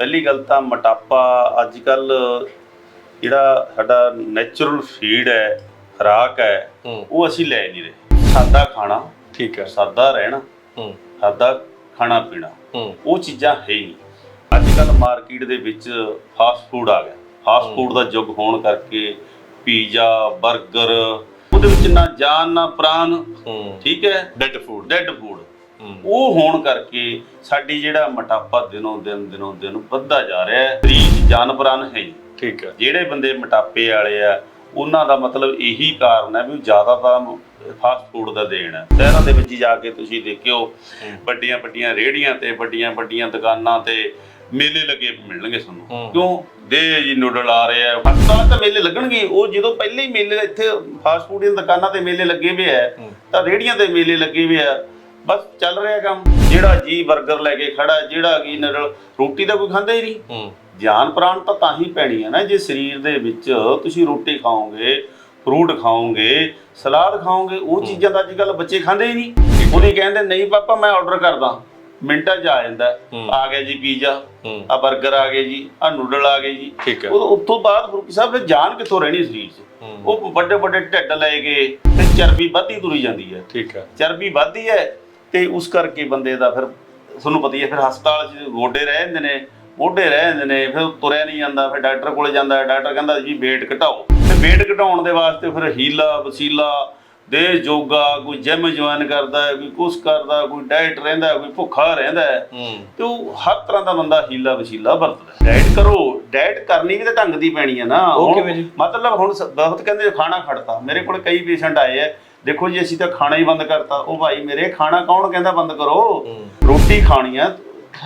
ਪਹਿਲੀ ਗੱਲ ਤਾਂ ਮੋਟਾਪਾ ਅੱਜ ਕੱਲ ਜਿਹੜਾ ਸਾਡਾ ਨੇਚਰਲ ਫੀਡ ਹੈ ਖੁਰਾਕ ਹੈ ਉਹ ਅਸੀਂ ਲੈ ਨਹੀਂ ਰਹੇ। ਸਾਦਾ ਖਾਣਾ ਠੀਕ ਹੈ। ਸਾਦਾ ਰਹਿਣਾ ਹੂੰ। ਸਾਦਾ ਖਾਣਾ ਪੀਣਾ ਉਹ ਚੀਜ਼ਾਂ ਹੈ ਹੀ ਨਹੀਂ। ਅੱਜ ਕੱਲ ਮਾਰਕੀਟ ਦੇ ਵਿੱਚ ਫਾਸਟ ਫੂਡ ਆ ਗਿਆ। ਫਾਸਟ ਫੂਡ ਦਾ ਯੁੱਗ ਹੋਣ ਕਰਕੇ ਪੀਜ਼ਾ 버ਗਰ ਉਹਦੇ ਵਿੱਚ ਨਾ ਜਾਨ ਨਾ ਪ੍ਰਾਨ ਠੀਕ ਹੈ? ਡੈਡ ਫੂਡ ਡੈਡ ਫੂਡ ਉਹ ਹੋਣ ਕਰਕੇ ਸਾਡੀ ਜਿਹੜਾ ਮੋਟਾਪਾ ਦਿਨੋਂ ਦਿਨ ਦਿਨੋਂ ਦਿਨ ਵੱਧਦਾ ਜਾ ਰਿਹਾ ਹੈ ਸਰੀਰ 'ਚ ਜਾਨ ਪ੍ਰਾਨ ਹੈ ਠੀਕ ਹੈ। ਜਿਹੜੇ ਬੰਦੇ ਮੋਟਾਪੇ ਵਾਲੇ ਆ ਉਹਨਾਂ ਦਾ ਮਤਲਬ ਇਹੀ ਕਾਰਨ ਹੈ ਵੀ ਜ਼ਿਆਦਾ ਤਾਂ ਫਾਸਟ ਫੂਡ ਦਾ ਦੇਣ ਹੈ। ਸ਼ਹਿਰਾਂ ਦੇ ਵਿੱਚ ਜਾ ਕੇ ਤੁਸੀਂ ਦੇਖਿਓ ਵੱਡੀਆਂ ਵੱਡੀਆਂ ਰੇਹੜੀਆਂ ਤੇ ਵੱਡੀਆਂ ਵੱਡੀਆਂ ਦੁਕਾਨਾਂ ਤੇ ਮੇਲੇ ਲੱਗੇ ਮਿਲਣਗੇ ਤੁਹਾਨੂੰ। ਕਿਉਂ? ਦੇ ਜੀ ਨੂਡਲ ਆ ਰਹੇ ਆ। ਹਸਪਤਾਲ ਤਾਂ ਮੇਲੇ ਲੱਗਣਗੇ। ਉਹ ਜਦੋਂ ਪਹਿਲੇ ਹੀ ਮੇਲੇ ਇੱਥੇ ਫਾਸਟ ਫੂਡ ਦੀਆਂ ਦੁਕਾਨਾਂ ਤੇ ਮੇਲੇ ਲੱਗੇ ਹੋਏ ਆ ਹੂੰ। ਤਾਂ ਰੇਹੜੀਆਂ ਤੇ ਮੇਲੇ ਲੱਗੇ ਹੋਏ ਆ। ਬਸ ਚੱਲ ਰਿਹਾ ਕੰਮ। ਜਿਹੜਾ ਜੀ 버ਗਰ ਲੈ ਕੇ ਖੜਾ ਜਿਹੜਾ ਕੀ ਨੂਡਲ ਰੋਟੀ ਤਾਂ ਕੋਈ ਖਾਂਦਾ ਹੀ ਨਹੀਂ। ਹੂੰ। ਜਾਨ ਪ੍ਰਾਣ ਤਾਂ ਤਾਂ ਹੀ ਪੈਣੀ ਹੈ ਨਾ ਜੇ ਸਰੀਰ ਦੇ ਵਿੱਚ ਤੁਸੀਂ ਰੋਟੀ ਖਾਓਗੇ ਫਰੂਟ ਖਾਓਗੇ ਸਲਾਦ ਖਾਓਗੇ ਉਹ ਚੀਜ਼ਾਂ ਤਾਂ ਅੱਜ ਕੱਲ ਬੱਚੇ ਖਾਂਦੇ ਹੀ ਨਹੀਂ। ਉਹਦੀ ਕਹਿੰਦੇ ਨਹੀਂ ਪਾਪਾ ਮੈਂ ਆਰਡਰ ਕਰਦਾ। ਮਿੰਟਾਂ 'ਚ ਆ ਜਾਂਦਾ। ਆ ਗਿਆ ਜੀ ਪੀਜ਼ਾ ਆ 버ਗਰ ਆ ਗਏ ਜੀ ਆ ਨੂਡਲ ਆ ਗਏ ਜੀ। ਠੀਕ ਹੈ। ਉਹ ਉੱਥੋਂ ਬਾਅਦ ਫਰੂਕੀ ਸਾਹਿਬ ਫਿਰ ਜਾਨ ਕਿੱਥੋਂ ਰਹਿਣੀ ਸਰੀਰ 'ਚ? ਉਹ ਵੱਡੇ ਵੱਡੇ ਢਿੱਡ ਲੈ ਕੇ ਤੇ ਚਰਬੀ ਵੱਧਦੀ ਤੁਰੀ ਜਾਂਦੀ ਹੈ। ਠੀਕ ਹੈ। ਚਰਬੀ ਵੱਧਦੀ ਹੈ ਤੇ ਉਸ ਕਰਕੇ ਬੰਦੇ ਦਾ ਫਿਰ ਤੁਹਾਨੂੰ ਪਤਾ ਹੀ ਹੈ ਫਿਰ ਹਸਪਤਾਲ 'ਚ ਗੋਡੇ ਰਹਿ ਜਾਂਦੇ ਨੇ ਮੋਢੇ ਰਹਿ ਜਾਂਦੇ ਨੇ ਫਿਰ ਤੁਰਿਆ ਨਹੀਂ ਜਾਂਦਾ ਫਿਰ ਡਾਕਟਰ ਕੋਲੇ ਜਾਂਦਾ ਡਾਕਟਰ ਕਹਿੰਦਾ ਜੀ weight ਘਟਾਓ। ਤੇ weight ਘਟਾਉਣ ਦੇ ਵਾਸਤੇ ਫਿਰ ਹੀਲਾ ਵਸੀਲਾ ਦੇ ਯੋਗਾ ਕੋਈ ਜਿਮ ਜੁਆਇਨ ਕਰਦਾ ਹੈ ਕੋਈ ਕੁਛ ਕਰਦਾ ਕੋਈ ਡਾਈਟ ਰਹਿੰਦਾ ਕੋਈ ਭੁੱਖਾ ਰਹਿੰਦਾ ਤੇ ਉਹ ਹਰ ਤਰ੍ਹਾਂ ਦਾ ਬੰਦਾ ਹੀਲਾ ਵਸੀਲਾ ਵਰਤਦਾ ਡਾਈਟ ਕਰੋ ਡਾਈਟ ਕਰਨੀ ਵੀ ਤਾਂ ਢੰਗ ਦੀ ਪੈਣੀ ਹੈ ਨਾ? ਮਤਲਬ ਹੁਣ ਬਹੁਤ ਕਹਿੰਦੇ ਖਾਣਾ ਖੜਤਾ। ਮੇਰੇ ਕੋਲ ਕਈ ਪੇਸ਼ੈਂਟ ਆਏ ਆ ਦੇਖੋ ਜੀ ਅਸੀਂ ਤਾਂ ਖਾਣਾ ਹੀ ਬੰਦ ਕਰਤਾ। ਉਹ ਭਾਈ ਮੇਰੇ ਖਾਣਾ ਕੌਣ ਕਹਿੰਦਾ ਬੰਦ ਕਰੋ? ਰੋਟੀ ਖਾਣੀ ਆ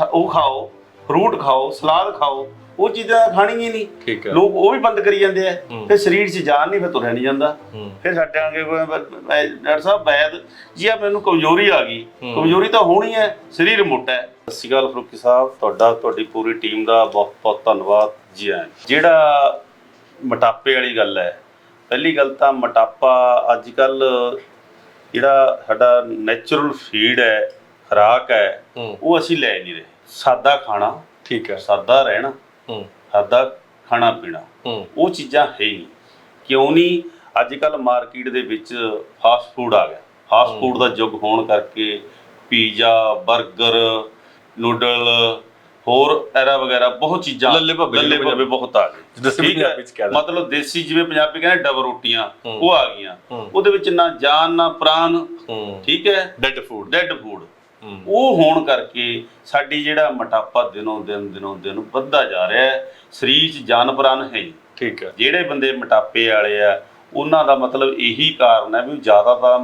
ਉਹ ਖਾਓ ਫਰੂਟ ਖਾਓ ਸਲਾਦ ਖਾਓ ਉਹ ਚੀਜ਼ਾਂ ਖਾਣੀਆਂ ਹੀ ਨਹੀਂ। ਲੋਕ ਉਹ ਵੀ ਬੰਦ ਕਰੀ ਜਾਂਦੇ ਆ। ਫਿਰ ਸਰੀਰ 'ਚ ਜਾਨ ਨਹੀਂ ਫਿਰ ਤੁਰਿਆ ਨਹੀਂ ਜਾਂਦਾ। ਫਿਰ ਸਾਡੇ ਆਗੇ ਕੋਈ ਡਾਕਟਰ ਸਾਹਿਬ ਵੈਦ ਜੀ ਆ ਮੈਨੂੰ ਕਮਜ਼ੋਰੀ ਆ ਗਈ। ਕਮਜ਼ੋਰੀ ਤਾਂ ਹੋਣੀ ਹੈ ਸਰੀਰ ਮੋਟਾ ਹੈ। ਸਤਿ ਸ਼੍ਰੀ ਅਕਾਲ ਫਰੂਕੀ ਸਾਹਿਬ ਤੁਹਾਡਾ ਤੁਹਾਡੀ ਪੂਰੀ ਟੀਮ ਦਾ ਬਹੁਤ ਬਹੁਤ ਧੰਨਵਾਦ ਜੀ ਆਇਆਂ। ਜਿਹੜਾ ਮੋਟਾਪੇ ਵਾਲੀ ਗੱਲ ਹੈ ਪਹਿਲੀ ਗੱਲ ਤਾਂ ਮੋਟਾਪਾ ਅੱਜ ਕੱਲ ਜਿਹੜਾ ਸਾਡਾ ਨੇਚਰਲ ਫੀਡ ਹੈ ਖੁਰਾਕ ਹੈ ਉਹ ਅਸੀਂ ਲੈ ਨਹੀਂ ਰਹੇ। ਸਾਦਾ ਖਾਣਾ ਠੀਕ ਹੈ। ਸਾਦਾ ਰਹਿਣਾ ਹੂੰ। ਸਾਦਾ ਖਾਣਾ ਪੀਣਾ ਉਹ ਚੀਜ਼ਾਂ ਹੈ ਹੀ ਨਹੀਂ। ਕਿਉਂ ਨਹੀਂ? ਅੱਜ ਕੱਲ ਮਾਰਕੀਟ ਦੇ ਵਿੱਚ ਫਾਸਟ ਫੂਡ ਆ ਗਿਆ। ਫਾਸਟ ਫੂਡ ਦਾ ਯੁੱਗ ਹੋਣ ਕਰਕੇ ਪੀਜ਼ਾ 버ਗਰ ਨੂਡਲ ਹੋਰ ਐਰਾ ਵਗੈਰਾ ਬਹੁਤ ਚੀਜ਼ਾਂ ਲੱਲੇ ਭੱਬੇ ਲੱਲੇ ਭੱਬੇ ਬਹੁਤ ਆ ਗਏ। ਠੀਕ ਹੈ? ਮਤਲਬ ਦੇਸੀ ਜਿਵੇਂ ਪੰਜਾਬੀ ਕਹਿੰਦੇ ਡਬਲ ਰੋਟੀਆਂ। ਉਹ ਆ ਗਈਆਂ। ਉਹਦੇ ਵਿੱਚ ਨਾ ਜਾਨ ਨਾ ਪ੍ਰਾਨ ਠੀਕ ਹੈ। ਡੈਡ ਫੂਡ ਡੈਡ ਫੂਡ ਉਹ ਹੋਣ ਕਰਕੇ ਸਾਡੀ ਜਿਹੜਾ ਮੋਟਾਪਾ ਦਿਨੋਂ ਦਿਨ ਦਿਨੋਂ ਦਿਨ ਵੱਧਦਾ ਜਾ ਰਿਹਾ ਹੈ। ਸਰੀਰ 'ਚ ਜਾਨ ਪ੍ਰਾਨ ਹੈ ਠੀਕ ਹੈ। ਜਿਹੜੇ ਬੰਦੇ ਮੋਟਾਪੇ ਵਾਲੇ ਆ ਉਹਨਾਂ ਦਾ ਮਤਲਬ ਇਹੀ ਕਾਰਨ ਹੈ ਵੀ ਜ਼ਿਆਦਾ ਤਾਂ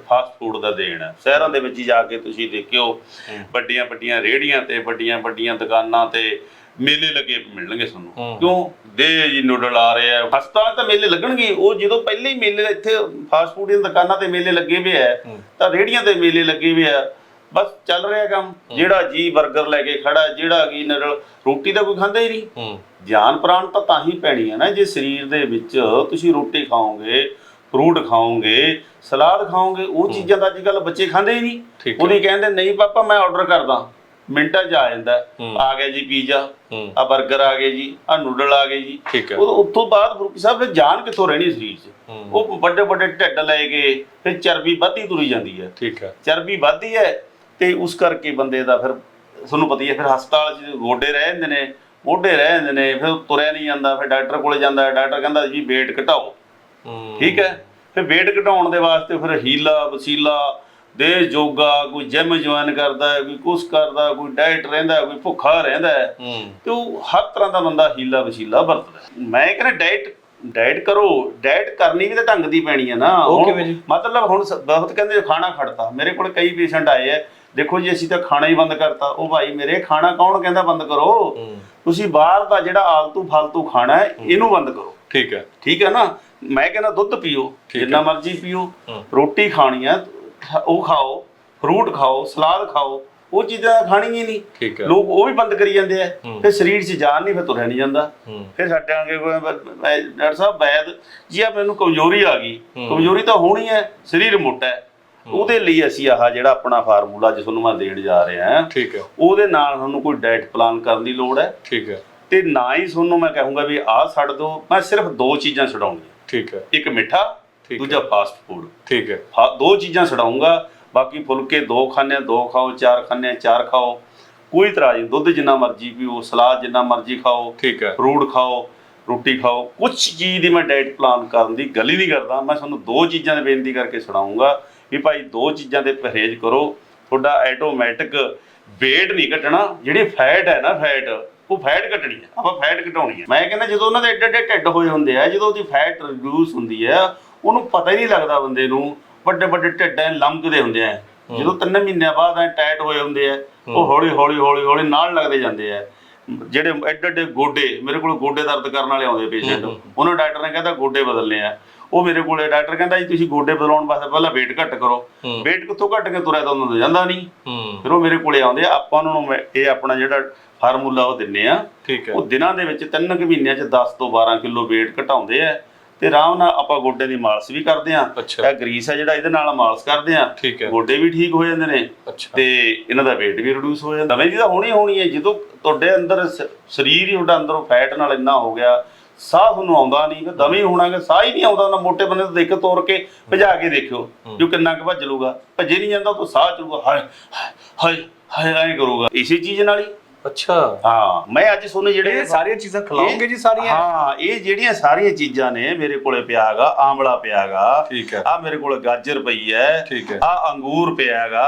ਫਾਸਟ ਫੂਡ ਦਾ ਦੇਣ। ਹੈ ਸ਼ਹਿਰਾਂ ਦੇ ਵਿੱਚ ਹੀ ਜਾ ਕੇ ਤੁਸੀਂ ਦੇਖਿਓ। ਵੱਡੀਆਂ ਵੱਡੀਆਂ ਰੇਹੜੀਆਂ ਤੇ ਵੱਡੀਆਂ ਵੱਡੀਆਂ ਦੁਕਾਨਾਂ ਤੇ ਮੇਲੇ ਲੱਗੇ ਮਿਲਣਗੇ ਤੁਹਾਨੂੰ। ਕਿਉਂ? ਦੇ ਜੀ ਨੂਡਲ ਆ ਰਹੇ ਆ ਹਸਪਤਾਲ ਤਾਂ ਮੇਲੇ ਲੱਗਣਗੇ। ਉਹ ਜਦੋਂ ਪਹਿਲੇ ਹੀ ਮੇਲੇ ਇੱਥੇ ਫਾਸਟ ਫੂਡ ਦੀਆਂ ਦੁਕਾਨਾਂ ਤੇ ਮੇਲੇ ਲੱਗੇ ਹੋਏ ਆ। ਤਾਂ ਰੇਹੜੀਆਂ ਤੇ ਮੇਲੇ ਲੱਗੇ ਹੋਏ ਆ ਬਸ ਚੱਲ ਰਿਹਾ ਕੰਮ। ਜਿਹੜਾ ਜੀ 버ਗਰ ਲੈ ਕੇ ਖੜਾ ਜਿਹੜਾ ਕੀ ਨੂਡਲ ਰੋਟੀ ਤਾਂ ਕੋਈ ਖਾਂਦਾ ਹੀ ਨਹੀਂ। ਜਾਨ ਪ੍ਰਾਣ ਤਾਂ ਤਾਂ ਹੀ ਪੈਣੀ ਹੈ ਨਾ ਜੇ ਸਰੀਰ ਦੇ ਵਿੱਚ ਤੁਸੀਂ ਰੋਟੀ ਖਾਓਗੇ ਫਰੂਟ ਖਾਓਗੇ ਸਲਾਦ ਖਾਓਗੇ ਉਹ ਚੀਜ਼ਾਂ ਤਾਂ ਅੱਜ ਕੱਲ ਬੱਚੇ ਖਾਂਦੇ ਹੀ ਨਹੀਂ। ਉਹਦੀ ਕਹਿੰਦੇ ਨਹੀਂ ਪਾਪਾ ਮੈਂ ਆਰਡਰ ਕਰਦਾ। ਮਿੰਟਾਂ 'ਚ ਆ ਜਾਂਦਾ। ਆ ਗਿਆ ਜੀ ਪੀਜ਼ਾ ਆ 버ਗਰ ਆ ਗਏ ਜੀ ਆ ਨੂਡਲ ਆ ਗਏ ਜੀ। ਉਹ ਉੱਥੋਂ ਬਾਅਦ ਫਰੂਕੀ ਸਾਹਿਬ ਫਿਰ ਜਾਨ ਕਿੱਥੋਂ ਰਹਿਣੀ ਸਰੀਰ 'ਚ? ਉਹ ਵੱਡੇ ਵੱਡੇ ਢਿੱਡ ਲੈ ਕੇ ਫਿਰ ਚਰਬੀ ਵੱਧਦੀ ਤੁਰੀ ਜਾਂਦੀ ਹੈ। ਠੀਕ ਹੈ। ਚਰਬੀ ਵੱਧਦੀ ਹੈ ਤੇ ਉਸ ਕਰਕੇ ਬੰਦੇ ਦਾ ਫਿਰ ਤੁਹਾਨੂੰ ਪਤਾ ਹੀ ਹੈ ਫਿਰ ਹਸਪਤਾਲ 'ਚ ਗੋਡੇ ਰਹਿ ਜਾਂਦੇ ਨੇ ਮੋਢੇ ਰਹਿ ਜਾਂਦੇ ਨੇ ਫਿਰ ਤੁਰਿਆ ਨਹੀਂ ਜਾਂਦਾ ਫਿਰ ਡਾਕਟਰ ਕੋਲੇ ਜਾਂਦਾ ਡਾਕਟਰ ਕਹਿੰਦਾ ਜੀ weight ਘਟਾਓ। ਠੀਕ ਹੈ? ਫਿਰ weight ਘਟਾਉਣ ਦੇ ਵਾਸਤੇ ਫਿਰ ਹੀਲਾ ਵਸੀਲਾ ਦੇ ਯੋਗਾ ਕੋਈ ਜਿਮ ਜੁਆਇਨ ਕਰਦਾ ਹੈ ਕੋਈ ਕੁਛ ਕਰਦਾ ਕੋਈ ਡਾਈਟ ਰਹਿੰਦਾ ਹੈ, ਕੋਈ ਭੁੱਖਾ ਰਹਿੰਦਾ ਹੈ ਹੂੰ। ਤੇ ਉਹ ਹਰ ਤਰ੍ਹਾਂ ਦਾ ਬੰਦਾ ਹੀਲਾ ਵਸੀਲਾ ਵਰਤਦਾ ਹੈ। ਮੈਂ ਕਹਿੰਦਾ ਡਾਈਟ ਡਾਈਟ ਕਰੋ। ਡਾਈਟ ਕਰਨੀ ਵੀ ਤਾਂ ਢੰਗ ਦੀ ਪੈਣੀ ਹੈ ਨਾ? ਮਤਲਬ ਹੁਣ ਬਹੁਤ ਕਹਿੰਦੇ ਖਾਣਾ ਖੜਤਾ। ਮੇਰੇ ਕੋਲ ਕਈ ਪੇਸ਼ੈਂਟ ਆਏ ਆ ਦੇਖੋ ਜੀ ਅਸੀਂ ਤਾਂ ਖਾਣਾ ਹੀ ਬੰਦ ਕਰਤਾ। ਉਹ ਭਾਈ ਮੇਰੇ ਖਾਣਾ ਕੌਣ ਕਹਿੰਦਾ ਬੰਦ ਕਰੋ? ਹੂੰ। ਤੁਸੀਂ ਬਾਹਰ ਦਾ ਜਿਹੜਾ ਆਲਤੂ ਫਾਲਤੂ ਖਾਣਾ ਹੈ। ਇਹਨੂੰ ਬੰਦ ਕਰੋ। ਠੀਕ ਹੈ। ਠੀਕ ਹੈ ਨਾ? ਮੈਂ ਕਹਿੰਦਾ ਦੁੱਧ ਪੀਓ ਜਿੰਨਾ ਮਰਜ਼ੀ ਪੀਓ। ਰੋਟੀ ਖਾਣੀ ਆ ਉਹ ਖਾਓ ਫਰੂਟ ਖਾਓ ਸਲਾਦ ਖਾਓ ਉਹ ਚੀਜ਼ਾਂ ਖਾਣੀਆਂ ਹੀ ਨਹੀਂ। ਲੋਕ ਉਹ ਵੀ ਬੰਦ ਕਰੀ ਜਾਂਦੇ ਆ। ਫਿਰ ਸਰੀਰ 'ਚ ਜਾਨ ਨਹੀਂ ਫਿਰ ਤੁਰਿਆ ਨਹੀਂ ਜਾਂਦਾ। ਫਿਰ ਮੈਂ- ਡਾਕਟਰ ਸਾਹਿਬ ਵੈਦ ਜੀ ਆ ਮੈਨੂੰ ਕਮਜ਼ੋਰੀ ਆ ਗਈ। ਕਮਜ਼ੋਰੀ ਤਾਂ ਹੋਣੀ ਹੈ ਸਰੀਰ ਮੋਟਾ ਹੈ। ਉਹਦੇ ਲਈ ਅਸੀਂ ਆਹ ਜਿਹੜਾ ਆਪਣਾ ਫਾਰਮੂਲਾ ਜਿਸ ਨੂੰ ਮੈਂ ਦੇਣ ਜਾ ਰਿਹਾ ਹਾਂ ਠੀਕ ਹੈ। ਉਹਦੇ ਨਾਲ ਤੁਹਾਨੂੰ ਕੋਈ ਡਾਈਟ ਪਲਾਨ ਕਰਨ ਦੀ ਲੋੜ ਹੈ। ਠੀਕ ਹੈ। ਤੇ ਨਾ ਹੀ ਤੁਹਾਨੂੰ ਮੈਂ ਕਹੂੰਗਾ ਵੀ ਆਹ ਛੱਡ ਦਿਓ ਮੈਂ ਸਿਰਫ ਦੋ ਚੀਜ਼ਾਂ ਛਡਾਉਂਗੀ ਠੀਕ ਹੈ। ਇੱਕ ਮਿੱਠਾ। ਦੂਜਾ ਫਾਸਟ ਫੂਡ ਠੀਕ ਹੈ। ਦੋ ਚੀਜ਼ਾਂ ਛਡਾਉਂਗਾ ਬਾਕੀ ਫੁਲਕੇ ਦੋ ਖਾਣੇ ਦੋ ਖਾਓ ਚਾਰ ਖਾਣੇ ਚਾਰ ਖਾਓ। ਕੋਈ ਤਰ੍ਹਾਂ ਨਹੀਂ ਦੁੱਧ ਜਿੰਨਾ ਮਰਜ਼ੀ ਪੀਓ ਸਲਾਦ ਜਿੰਨਾ ਮਰਜ਼ੀ ਖਾਓ ਠੀਕ ਹੈ। ਫਰੂਟ ਖਾਓ ਰੋਟੀ ਖਾਓ। ਕੁਝ ਚੀਜ਼ ਦੀ ਮੈਂ ਡਾਈਟ ਪਲਾਨ ਕਰਨ ਦੀ ਗੱਲ ਹੀ ਨਹੀਂ ਕਰਦਾ ਮੈਂ ਤੁਹਾਨੂੰ ਦੋ ਚੀਜ਼ਾਂ ਦੀ ਬੇਨਤੀ ਕਰਕੇ ਸੁਣਾਉਂਗਾ ਵੀ ਭਾਈ ਦੋ ਚੀਜ਼ਾਂ ਤੇ ਪਰਹੇਜ਼ ਕਰੋ। ਤੁਹਾਡਾ ਆਟੋਮੈਟਿਕ weight ਨਹੀਂ ਘਟਣਾ ਜਿਹੜੀ ਫੈਟ ਹੈ ਨਾ ਫੈਟ ਉਹ ਫੈਟ ਘਟਣੀ ਹੈ ਆਪਾਂ ਫੈਟ ਘਟਾਉਣੀ ਹੈ ਮੈਂ ਕਹਿੰਦਾ ਜਦੋਂ ਉਹਨਾਂ ਦੇ ਏਡੇ ਏਡੇ ਢਿੱਡ ਹੋਏ ਹੁੰਦੇ ਆ ਜਦੋਂ ਉਹਦੀ ਫੈਟ ਰਿਡਿਊਸ ਹੁੰਦੀ ਹੈ ਉਹਨੂੰ ਪਤਾ ਹੀ ਨਹੀਂ ਲੱਗਦਾ ਬੰਦੇ ਨੂੰ ਵੱਡੇ ਵੱਡੇ ਢਿੱਡ ਲੰਮਕਦੇ ਹੁੰਦੇ ਆ। ਜਦੋਂ ਤਿੰਨ ਮਹੀਨਿਆਂ ਬਾਅਦ ਐ ਟਾਈਟ ਹੋਏ ਹੁੰਦੇ ਆ ਉਹ ਹੌਲੀ ਹੌਲੀ ਹੌਲੀ ਹੌਲੀ ਨਾਲ ਲੱਗਦੇ ਜਾਂਦੇ ਆ। ਜਿਹੜੇ ਐਡੇ ਐਡੇ ਗੋਡੇ ਮੇਰੇ ਕੋਲ ਗੋਡੇ ਦਰਦ ਕਰਨ ਵਾਲੇ ਆਉਂਦੇ ਪੇਸ਼ੈਂਟ ਉਹਨਾਂ ਡਾਕਟਰ ਨੇ ਕਹਿੰਦਾ ਗੋਡੇ ਬਦਲਨੇ ਆ। ਉਹ ਮੇਰੇ ਕੋਲੇ ਡਾਕਟਰ ਕਹਿੰਦਾ ਜੀ ਤੁਸੀਂ ਗੋਡੇ ਬਦਲਾਉਣ ਵਾਸਤੇ ਪਹਿਲਾਂ weight ਘੱਟ ਕਰੋ। weight ਕਿੱਥੋਂ ਘੱਟ ਕੇ ਤੁਰਿਆ ਤਾਂ ਉਹਨਾਂ ਤੋਂ ਜਾਂਦਾ ਨਹੀਂ। ਫਿਰ ਉਹ ਮੇਰੇ ਕੋਲੇ ਆਉਂਦੇ ਆ ਆਪਾਂ ਉਹਨਾਂ ਨੂੰ ਇਹ ਆਪਣਾ ਜਿਹੜਾ ਫਾਰਮੂਲਾ ਉਹ ਦਿੰਨੇ ਆ। ਠੀਕ ਹੈ। ਉਹ ਦਿਨਾਂ ਦੇ ਵਿੱਚ ਤਿੰਨ ਕੁ ਮਹੀਨਿਆਂ ਚ 10 ਤੋਂ 12 ਕਿਲੋ weight ਘਟਾਉਂਦੇ ਆ। ਤੇ ਆਰਾਮ ਨਾਲ ਆਪਾਂ ਗੋਡੇ ਦੀ ਮਾਲਿਸ਼ ਵੀ ਕਰਦੇ ਆ। ਇਹ ਗਰੀਸ ਆ ਜਿਹੜਾ ਇਹਦੇ ਨਾਲ ਮਾਲਿਸ਼ ਕਰਦੇ ਆ। ਗੋਡੇ ਵੀ ਠੀਕ ਹੋ ਜਾਂਦੇ ਨੇ। ਤੇ ਇਹਨਾਂ ਦਾ weight ਵੀ ਰਿਡਿਊਸ ਹੋ ਜਾਂਦਾ। ਨਵੇਂ ਦੀ ਤਾਂ ਹੋਣੀ ਹੋਣੀ ਹੈ। ਜਦੋਂ ਤੁਹਾਡੇ ਅੰਦਰ ਸਰੀਰ ਹੀ ਤੁਹਾਡਾ ਅੰਦਰੋਂ ਫੈਟ ਨਾਲ ਇੰਨਾ ਹੋ ਗਿਆ ਸਾਹ ਤੁਹਾਨੂੰ ਆਉਂਦਾ ਨਹੀਂ ਕਿ ਦਮੇ ਹੋਣਾਗਾ ਸਾਹ ਹੀ ਨਹੀਂ ਆਉਂਦਾ। ਉਹਨਾਂ ਮੋਟੇ ਬੰਦੇ ਤੋਂ ਦੇਖ ਤੋੜ ਕੇ ਭਜਾ ਕੇ ਦੇਖਿਓ ਜੋ ਕਿੰਨਾ ਕੁ ਭੱਜ ਲੂਗਾ ਭੱਜੇ ਨਹੀਂ ਜਾਂਦਾ ਤਾਂ ਸਾਹ ਚਲੂਗਾ ਹਾਏ ਹਾਏ ਹਾਏ ਐਂ ਕਰੂਗਾ। ਇਸੇ ਚੀਜ਼ ਨਾਲ ਹੀ ਅੱਛਾ। ਹਾਂ ਮੈਂ ਅੱਜ ਤੁਹਾਨੂੰ ਜਿਹੜੇ ਇਹ ਸਾਰੀਆਂ ਚੀਜ਼ਾਂ ਖਿਲਾਓਗੇ ਜੀ ਸਾਰੀਆਂ? ਹਾਂ ਇਹ ਜਿਹੜੀਆਂ ਸਾਰੀਆਂ ਚੀਜ਼ਾਂ ਨੇ ਮੇਰੇ ਕੋਲੇ ਪਿਆਗਾ ਆਮਲਾ ਪਿਆਗਾ। ਠੀਕ ਹੈ। ਆ ਮੇਰੇ ਕੋਲ ਗਾਜਰ ਪਈ ਹੈ। ਠੀਕ ਹੈ। ਆ ਅੰਗੂਰ ਪਿਆਗਾ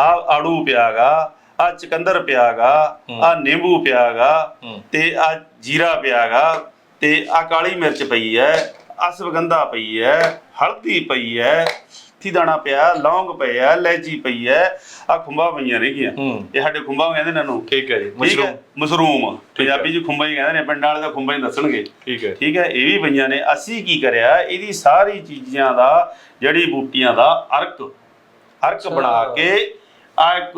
ਆ ਆੜੂ ਪਿਆਗਾ ਆ ਚਕੰਦਰ ਪਿਆਗਾ ਆ ਨਿੰਬੂ ਪਿਆਗਾ ਹੂੰ। ਤੇ ਆ ਜੀਰਾ ਪਿਆਗਾ ਤੇ ਆ ਕਾਲੀ ਮਿਰਚ ਪਈ ਹੈ। ਆ ਸਵਗੰਧਾ ਪਈ ਹੈ ਹਲਦੀ ਪਈ ਹੈ ਥੀ ਦਾਣਾ ਪਿਆ ਲੌਂਗ ਪਿਆ ਲੈਚੀ ਪਈ ਹੈ ਆ ਖੁੰਬਾਂ ਪਈਆਂ ਨੇਗੀਆਂ ਹੂੰ। ਇਹ ਸਾਡੇ ਖੁੰਬਾਂ ਕਹਿੰਦੇ ਨੇ ਇਹਨੂੰ। ਠੀਕ ਹੈ ਜੀ ਮਸ਼ਰੂਮ। ਹੈ ਮਸ਼ਰੂਮ ਪੰਜਾਬੀ ਚ ਖੁੰਬਾਂ ਹੀ ਕਹਿੰਦੇ ਨੇ ਪਿੰਡਾਂ ਵਾਲੇ ਤਾਂ ਖੁੰਬਾਂ ਹੀ ਦੱਸਣਗੇ। ਠੀਕ ਹੈ ਠੀਕ ਹੈ ਇਹ ਵੀ ਪਈਆਂ ਨੇ। ਅਸੀਂ ਕੀ ਕਰਿਆ? ਇਹਦੀ ਸਾਰੀ ਚੀਜ਼ਾਂ ਦਾ ਜੜੀ ਬੂਟੀਆਂ ਦਾ ਅਰਕ ਅਰਕ ਬਣਾ ਕੇ ਆ ਇੱਕ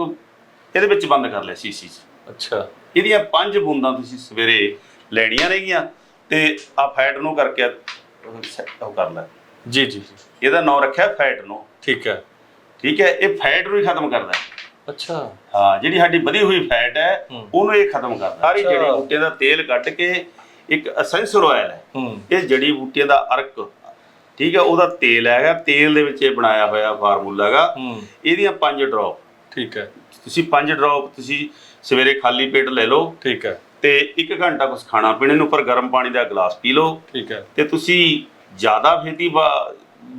ਇਹਦੇ ਵਿੱਚ ਬੰਦ ਕਰ ਲਿਆ ਸੀਸੀ 'ਚ ਅੱਛਾ। ਇਹਦੀਆਂ ਪੰਜ ਬੂੰਦਾਂ ਤੁਸੀਂ ਸਵੇਰੇ ਲੈਣੀਆਂ ਨੇਗੀਆਂ ਤੇ ਆ ਫੈਟ ਨੂੰ ਕਰਕੇ ਉਹ ਕਰ ਲੈ। ਜੀ ਜੀ। ਜੀ ਇਹਦਾ ਨਾਮ ਰੱਖਿਆ ਫੈਟ ਨੂੰ। ਠੀਕ ਹੈ। ਠੀਕ ਹੈ ਇਹ ਫੈਟ ਨੂੰ ਹੀ ਖਤਮ ਕਰਦਾ ਹੈ। ਅੱਛਾ। ਹਾਂ ਜਿਹੜੀ ਸਾਡੀ ਵਧੀ ਹੋਈ ਫੈਟ ਹੈ ਹੂੰ। ਉਹਨੂੰ ਇਹ ਖਤਮ ਕਰਦਾ ਸਾਰੀ ਅੱਛਾ। ਜੜੀ ਬੂਟੀਆਂ ਦਾ ਤੇਲ ਕੱਢ ਕੇ ਇੱਕ ਅਸੈਂਸ਼ੀਅਲ ਆਇਲ ਹੈ। ਹੂੰ। ਇਹ ਜੜੀ ਬੂਟੀਆਂ ਦਾ ਅਰਕ। ਠੀਕ ਹੈ ਉਹਦਾ ਤੇਲ ਹੈਗਾ। ਤੇਲ ਦੇ ਵਿੱਚ ਇਹ ਬਣਾਇਆ ਹੋਇਆ ਫਾਰਮੂਲਾ ਹੈਗਾ। ਹੂੰ। ਇਹਦੀਆਂ ਪੰਜ ਡ੍ਰੌਪ ਠੀਕ ਹੈ। ਤੁਸੀਂ ਪੰਜ ਡ੍ਰੌਪ ਤੁਸੀਂ ਸਵੇਰੇ ਖਾਲੀ ਪੇਟ ਲੈ ਲਓ। ਠੀਕ ਹੈ। ਤੇ ਇੱਕ ਘੰਟਾ ਕੁਝ ਖਾਣਾ ਪੀਣੇ ਨੂੰ ਉੱਪਰ ਗਰਮ ਪਾਣੀ ਦਾ ਗਲਾਸ ਪੀ ਲਓ। ਠੀਕ ਹੈ। ਤੇ ਤੁਸੀਂ ਜ਼ਿਆਦਾ ਫੇਤੀ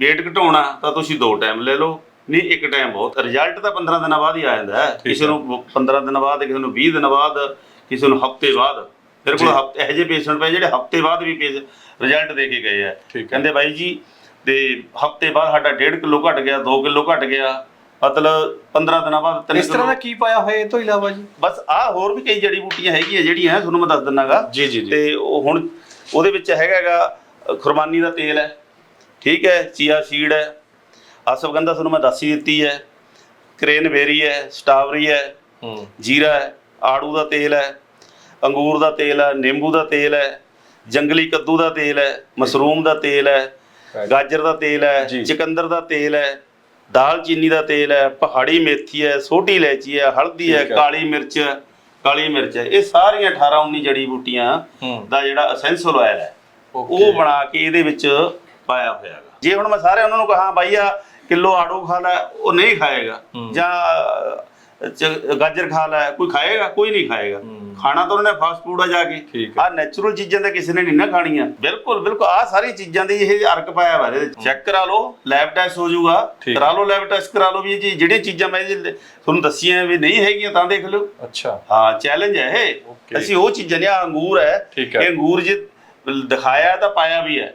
weight ਘਟਾਉਣਾ ਤਾਂ ਤੁਸੀਂ ਦੋ ਟਾਈਮ ਲੈ ਲਓ। ਨਹੀਂ ਇੱਕ ਟਾਈਮ ਬਹੁਤ। ਰਿਜ਼ਲਟ ਤਾਂ 15 ਦਿਨਾਂ ਬਾਅਦ ਹੀ ਆ ਜਾਂਦਾ ਹੈ। ਕਿਸੇ ਨੂੰ 15 ਦਿਨਾਂ ਬਾਅਦ ਕਿਸੇ ਨੂੰ 20 ਦਿਨਾਂ ਬਾਅਦ ਕਿਸੇ ਨੂੰ ਹਫ਼ਤੇ ਬਾਅਦ। ਮੇਰੇ ਕੋਲ ਹਫ਼ਤੇ ਇਹੋ ਜਿਹੇ ਪੇਸ਼ੈਂਟ ਪਏ ਜਿਹੜੇ ਹਫ਼ਤੇ ਬਾਅਦ ਵੀ ਰਿਜ਼ਲਟ ਦੇ ਕੇ ਗਏ ਆ। ਕਹਿੰਦੇ ਬਾਈ ਜੀ ਤੇ ਹਫ਼ਤੇ ਬਾਅਦ ਸਾਡਾ 1.5 ਕਿਲੋ ਘਟ ਗਿਆ 2 ਕਿਲੋ ਘਟ ਗਿਆ। ਮਤਲਬ 15 ਦਿਨਾਂ ਬਾਅਦ 3 ਇਸ ਤਰ੍ਹਾਂ ਦਾ ਕੀ ਪਾਇਆ ਹੋਇਆ ਇਹ ਤੋਂ ਇਲਾਵਾ ਜੀ? ਬਸ ਆ ਹੋਰ ਵੀ ਕਈ ਜੜੀ ਬੂਟੀਆਂ ਹੈਗੀਆਂ ਜਿਹੜੀਆਂ ਤੁਹਾਨੂੰ ਮੈਂ ਦੱਸ ਦਿੰਨਾਗਾ। ਜੀ ਜੀ ਤੇ ਉਹ ਹੁਣ ਉਹਦੇ ਵਿੱਚ ਹੈਗਾ ਹੈਗਾ ਅ, ਖੁਰਮਾਨੀ ਦਾ ਤੇਲ ਹੈ। ਠੀਕ ਹੈ ਚੀਆ ਸੀਡ ਹੈ। ਅਸਵਗੰਧਾ ਤੁਹਾਨੂੰ ਮੈਂ ਦੱਸ ਹੀ ਦਿੱਤੀ ਹੈ। ਕ੍ਰੇਨਬੇਰੀ ਹੈ ਸਟ੍ਰਾਬੇਰੀ ਹੈ ਹੂੰ। ਜੀਰਾ ਹੈ ਆੜੂ ਦਾ ਤੇਲ ਹੈ ਅੰਗੂਰ ਦਾ ਤੇਲ ਹੈ ਨਿੰਬੂ ਦਾ ਤੇਲ ਹੈ ਜੰਗਲੀ ਕੱਦੂ ਦਾ ਤੇਲ ਹੈ ਮਸ਼ਰੂਮ ਦਾ ਤੇਲ ਹੈ ਗਾਜਰ ਦਾ ਤੇਲ ਹੈ। ਚਿਕੰਦਰ ਦਾ ਤੇਲ ਹੈ ਦਾਲ ਚੀਨੀ ਦਾ ਤੇਲ ਹੈ ਪਹਾੜੀ ਮੇਥੀ ਹੈ ਛੋਟੀ ਇਲਾਇਚੀ ਹੈ ਹਲਦੀ ਹੈ ਹੈ। ਕਾਲੀ ਮਿਰਚ ਹੈ ਕਾਲੀ ਮਿਰਚ ਹੈ। ਇਹ ਸਾਰੀਆਂ 18 19 ਜੜੀ ਬੂਟੀਆਂ ਹੂੰ। ਦਾ ਜਿਹੜਾ ਅਸੈਂਸ਼ੀਅਲ ਆਇਲ ਹੈ ਉਹ ਬਣਾ ਕੇ ਇਹਦੇ ਵਿੱਚ ਪਾਇਆ ਹੋਇਆ ਹੈਗਾ ਜੇ ਹੁਣ ਮੈਂ ਸਾਰੇ ਉਹਨਾਂ ਨੂੰ ਕਹਾਂ ਬਾਈ ਆ ਕਿਲੋ ਆੜੂ ਖਾ ਲੈ ਉਹ ਨਹੀਂ ਖਾਏਗਾ। ਹੂੰ। ਜਾਂ ਗਾਜਰ ਖਾ ਲੈ ਕੋਈ ਖਾਏਗਾ? ਕੋਈ ਨਹੀਂ ਖਾਏਗਾ। ਖਾਣਾ ਤਾਂ ਉਹਨੇ ਫਾਸਟ ਫੂਡ ਆ ਜਾ ਕੇ। ਆ ਨੈਚੁਰਲ ਚੀਜ਼ਾਂ ਤਾਂ ਕਿਸੇ ਨੇ ਨਹੀਂ ਨਾ ਖਾਣੀਆਂ। ਬਿਲਕੁਲ ਬਿਲਕੁਲ ਆ ਸਾਰੀ ਚੀਜ਼ਾਂ ਦੀ ਇਹ ਅਰਕ ਪਾਇਆ ਇਹਦੇ ਚੈੱਕ ਕਰਾ ਲਓ ਲੈਬ ਟੈਸਟ ਹੋ ਜਾਊਗਾ। ਕਰਾ ਲਓ ਲੈਬ ਟੈਸਟ ਕਰਾ ਲਓ ਵੀ ਜੀ- ਜਿਹੜੀਆਂ ਚੀਜ਼ਾਂ ਮੈਂ ਤੁਹਾਨੂੰ ਦੱਸੀਆਂ ਵੀ ਨਹੀਂ ਹੈਗੀਆਂ ਤਾਂ ਦੇਖ ਲਿਓ। ਅੱਛਾ। ਹਾਂ ਚੈਲੰਜ ਹੈ ਇਹ. ਅਸੀਂ ਉਹ ਚੀਜ਼ਾਂ ਨੇ ਆ ਅੰਗੂਰ ਹੈ। ਇਹ ਅੰਗੂਰ ਜੇ ਦਿਖਾਇਆ ਤਾਂ ਪਾਇਆ ਵੀ ਹੈ।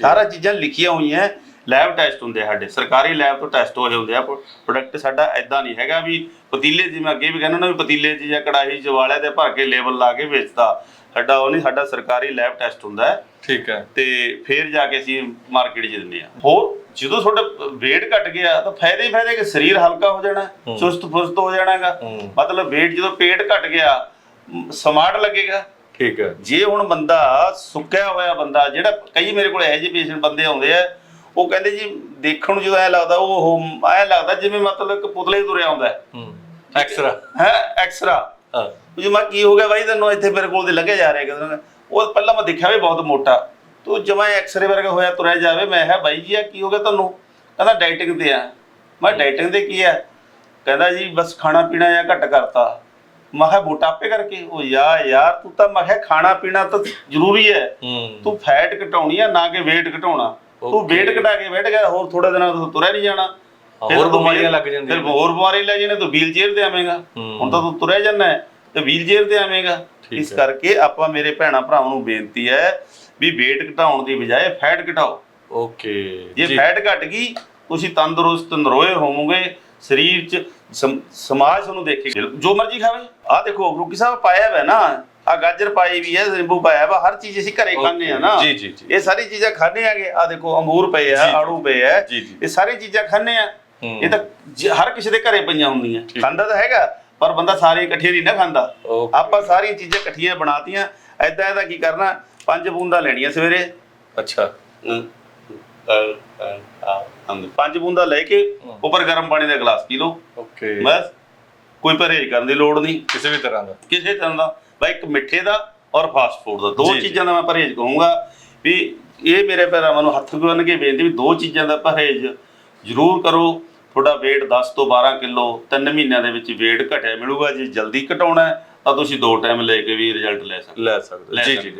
ਸਾਰਾ ਚੀਜ਼ਾਂ ਲਿਖੀਆਂ ਹੋਈਆਂ। ਲੈਬ ਟੈਸਟ ਹੁੰਦੇ ਆ ਸਾਡੇ ਸਰਕਾਰੀ ਲੈਬ ਤੋਂ ਟੈਸਟ ਹੋਏ ਹੁੰਦੇ ਆ ਪ੍ਰੋਡਕਟ ਸਾਡਾ ਐਦਾਂ ਨਹੀਂ ਹੈਗਾ ਵੀ ਪਤੀਲੇ ਜਿਵੇਂ ਅੱਗੇ ਵੀ ਕਹਿੰਦਾ ਨਾ ਵੀ ਪਤੀਲੇ 'ਚ ਜਾਂ ਕੜਾਹੀ 'ਚ ਵਾਲਿਆ ਤੇ ਭਰ ਕੇ ਲੇਬਲ ਲਾ ਕੇ ਵੇਚਦਾ ਸਾਡਾ ਉਹ ਨਹੀਂ ਸਾਡਾ ਸਰਕਾਰੀ ਲੈਬ ਟੈਸਟ ਹੁੰਦਾ ਹੈ। ਠੀਕ ਹੈ। ਤੇ ਫਿਰ ਜਾ ਕੇ ਅਸੀਂ ਮਾਰਕੀਟ 'ਚ ਦਿੰਦੇ ਆ ਹੋਰ ਜਦੋਂ ਤੁਹਾਡਾ weight ਘਟ ਗਿਆ ਤਾਂ ਫਾਇਦੇ ਹੀ ਫਾਇਦੇ ਕਿ ਸਰੀਰ ਹਲਕਾ ਹੋ ਜਾਣਾ ਚੁਸਤ ਫੁਸਤ ਹੋ ਜਾਣਾਗਾ। ਮਤਲਬ weight ਜਦੋਂ ਪੇਟ ਘਟ ਗਿਆ ਸਮਾਰਟ ਲੱਗੇਗਾ। ਠੀਕ ਹੈ। ਜੇ ਹੁਣ ਬੰਦਾ ਸੁੱਕਿਆ ਹੋਇਆ ਬੰਦਾ ਜਿਹੜਾ ਕਈ ਮੇਰੇ ਕੋਲ ਇਹੋ ਜਿਹੇ ਪੇਸ਼ੈਂਟ ਬੰਦੇ ਆਉਂਦੇ ਆ ਉਹ ਕਹਿੰਦੇ ਜੀ ਦੇਖਣ ਨੂੰ ਜਦੋਂ ਐ ਲੱਗਦਾ ਉਹ ਐ ਲੱਗਦਾ ਜਿਵੇਂ ਮਤਲਬ ਇੱਕ ਪੁਤਲੇ ਤੁਰਿਆ ਆਉਂਦਾ ਹੈ। ਐਕਸਰਾ। ਹਾਂ ਜੀ ਮੈਂ ਕੀ ਹੋ ਗਿਆ ਬਾਈ ਤੈਨੂੰ ਇੱਥੇ ਮੇਰੇ ਕੋਲ ਦੇ ਲੱਗੇ ਜਾ ਰਿਹਾ ਕਿਦਾਂ ਉਹ ਪਹਿਲਾਂ ਮੈਂ ਦੇਖਿਆ ਵੀ ਬਹੁਤ ਮੋਟਾ। ਤੂੰ ਜਮਾ ਐਕਸਰੇ ਵਰਗਾ ਹੋਇਆ ਤੁਰਿਆ ਜਾਵੇ। ਮੈਂ ਕਿਹਾ ਬਾਈ ਜੀ ਆ ਕੀ ਹੋ ਗਿਆ ਤੁਹਾਨੂੰ? ਕਹਿੰਦਾ ਡਾਈਟਿੰਗ ਤੇ ਆ। ਮੈਂ ਡਾਈਟਿੰਗ ਤੇ ਕੀ ਆ? ਕਹਿੰਦਾ ਜੀ ਬਸ ਖਾਣਾ ਪੀਣਾ ਜਾਂ ਘੱਟ ਕਰਤਾ। ਮੈਂ ਕਿਹਾ ਮੋਟਾਪੇ ਕਰਕੇ? ਉਹ ਯਾ ਯਾਰ ਤੂੰ ਤਾਂ ਮੈਂ ਕਿਹਾ ਖਾਣਾ ਪੀਣਾ ਤਾਂ ਜ਼ਰੂਰੀ ਹੂੰ। ਤੂੰ ਫੈਟ ਘਟਾਉਣੀ ਆ ਨਾ ਕਿ weight ਘਟਾਉਣਾ। Okay. weight ਘਟਾ ਕੇ ਬੈਠ ਗਿਆ ਹੋਰ ਥੋੜੇ ਦਿਨਾਂ ਤੋਂ ਤੁਰਿਆ ਨਹੀਂ ਜਾਣਾ। ਹਾਂ, ਹੋਰ ਬਿਮਾਰੀਆਂ ਲੱਗ ਜਾਂਦੀਆਂ ਫਿਰ ਹੋਰ ਬਿਮਾਰੀ ਲੱਗ ਜਾਣੇ ਤੂੰ ਵੀਲ ਚੇਅਰ ਤੇ ਆਵੇਂਗਾ। ਹੂੰ। ਹੁਣ ਤਾਂ ਤੂੰ ਤੁਰਿਆ ਹੈ ਤੇ ਵੀਲ ਚੇਅਰ ਤੇ ਆਵੇਂਗਾ। ਇਸ ਹੈ। ਕਰਕੇ ਆਪਾਂ ਮੇਰੇ ਭੈਣਾ ਭਰਾਵਾਂ ਨੂੰ ਬੇਨਤੀ ਹੈ ਵੀ weight ਘਟਾਉਣ ਦੀ ਬਜਾਏ ਫੈਟ ਘਟਾਓ। ਓਕੇ ਜੇ ਫੈਟ ਘਟ ਗਈ ਤੁਸੀਂ ਤੰਦਰੁਸਤ ਨਰੋਏ ਹੋਵੋਗੇ ਸਰੀਰ 'ਚ ਸਮ- ਸਮਾਜ ਤੁਹਾਨੂੰ ਦੇਖੇਗਾ। ਜੋ ਮਰਜ਼ੀ ਖਾਵੇ। ਆਹ ਦੇਖੋ ਰੁਕੀ ਸਾਹਿਬ ਪਾਇਆ ਹੋਇਆ ਨਾ। ਆ ਗਾਜਰ ਪਾਈ ਵੀ ਹੈ ਨਿੰਬੂ ਪਾਇਆ ਵਾ ਹਰ ਚੀਜ਼ ਅਸੀਂ ਘਰੇ ਖਾਂਦੇ ਆ ਨਾ। ਜੀ, ਜੀ, ਜੀ। ਇਹ ਸਾਰੀ ਚੀਜ਼ਾਂ ਖਾਂਦੇ ਆਗੇ। ਆ ਦੇਖੋ ਅੰਗੂਰ ਪਏ ਆ। ਆੜੂ ਪਏ ਆ। ਇਹ ਸਾਰੀ ਚੀਜ਼ਾਂ ਖਾਂਦੇ ਆ। ਇਹ ਤਾਂ ਹਰ ਕਿਸੇ ਦੇ ਘਰੇ ਪਈਆਂ ਹੁੰਦੀਆਂ। ਖਾਂਦਾ ਤਾਂ ਹੈਗਾ ਪਰ ਬੰਦਾ ਸਾਰੇ ਇਕੱਠੇ ਨਹੀਂ ਨਾ ਖਾਂਦਾ. ਆਪਾਂ ਸਾਰੀਆਂ ਚੀਜ਼ਾਂ ਇਕੱਠੀਆਂ ਬਣਾਤੀਆਂ। ਐਦਾਂ ਐਦਾਂ ਕੀ ਕਰਨਾ ਪੰਜ ਬੂੰਦਾਂ ਲੈਣੀਆਂ ਸਵੇਰੇ। ਅੱਛਾ। ਪੰਜ ਬੂੰਦਾਂ ਲੈ ਕੇ ਉੱਪਰ ਗਰਮ ਪਾਣੀ ਦਾ ਗਲਾਸ ਪੀ ਲਓ। ਓਕੇ। ਬਸ। ਕੋਈ ਪਰਹੇਜ਼ ਕਰਨ ਦੀ ਲੋੜ ਨਹੀਂ। ਕਿਸੇ ਵੀ ਤਰ੍ਹਾਂ ਦਾ। ਕਿਸੇ ਤਰ੍ਹਾਂ ਦਾ। ਬਈ ਇੱਕ ਮਿੱਠੇ ਦਾ ਔਰ ਫਾਸਟ ਫੂਡ ਦਾ ਦੋ। ਚੀਜ਼ਾਂ ਦਾ ਮੈਂ ਪਰਹੇਜ਼ ਕਹੂੰਗਾ ਵੀ ਇਹ ਮੇਰੇ ਭਰਾਵਾਂ ਨੂੰ ਹੱਥ ਬੰਨ ਕੇ ਬੇਨਤੀ ਵੀ ਦੋ ਚੀਜ਼ਾਂ ਦਾ ਪਰਹੇਜ਼ ਜ਼ਰੂਰ ਕਰੋ ਤੁਹਾਡਾ weight 10 ਤੋਂ 12 ਕਿਲੋ ਤਿੰਨ ਮਹੀਨਿਆਂ ਦੇ ਵਿੱਚ weight ਘਟਿਆ ਮਿਲੂਗਾ ਜੇ ਜਲਦੀ ਘਟਾਉਣਾ ਤਾਂ ਤੁਸੀਂ ਦੋ ਟਾਈਮ ਲੈ ਕੇ ਵੀ ਰਿਜ਼ਲਟ ਲੈ ਸਕਦੇ। ਲੈ ਸਕਦੇ ਜੀ ਜੀ।